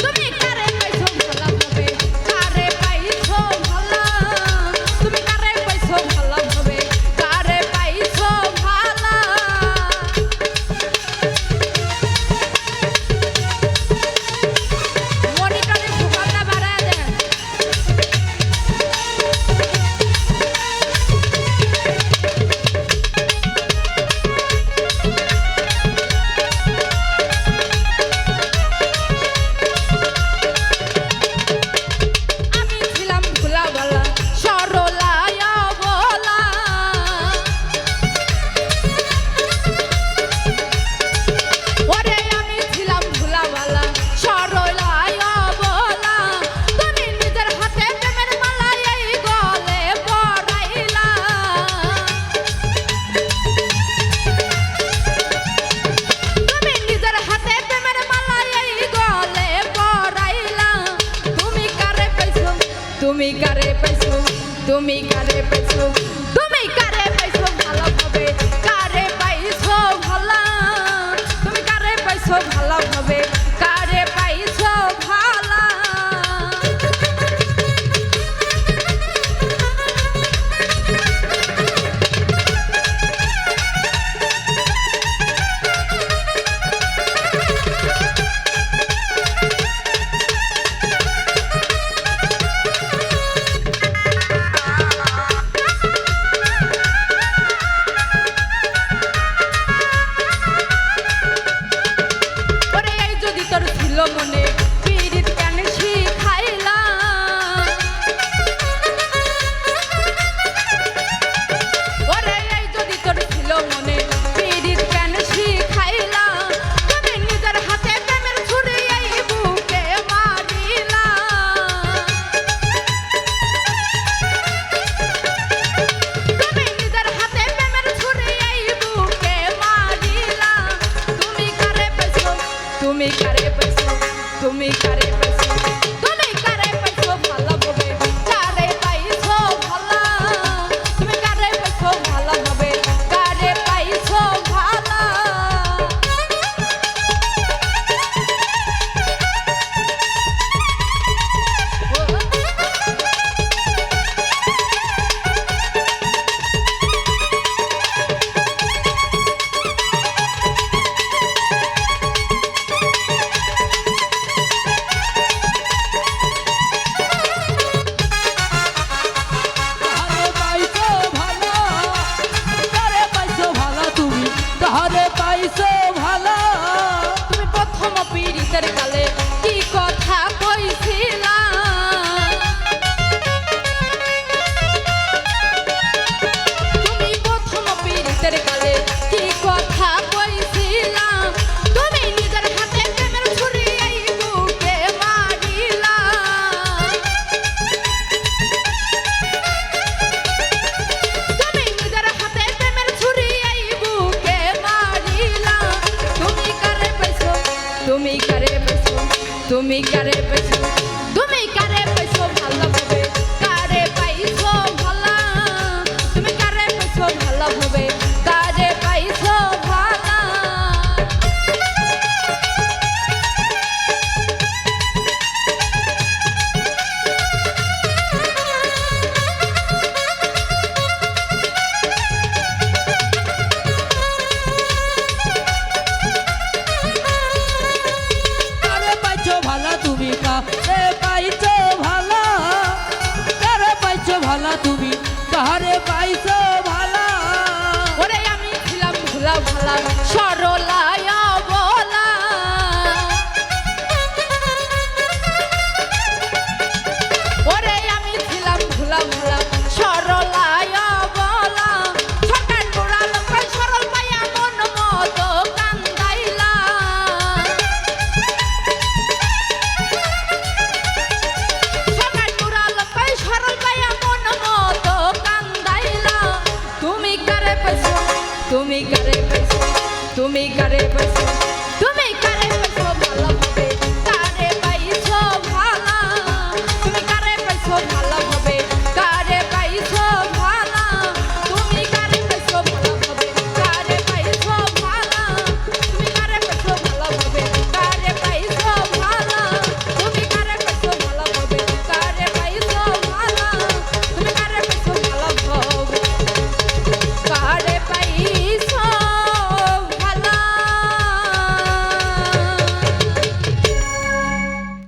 তুমি তুমি কারে পাইছো? তুমি কারে পাইছো? তুমি কারে পাইছো? ভালো হবে কারে পাইছো? ভালো। তুমি কারে পাইছো? ভালো হবে তুমি কারে পেছো? তুমি কারে পেছো ভালো? পাইছো সরল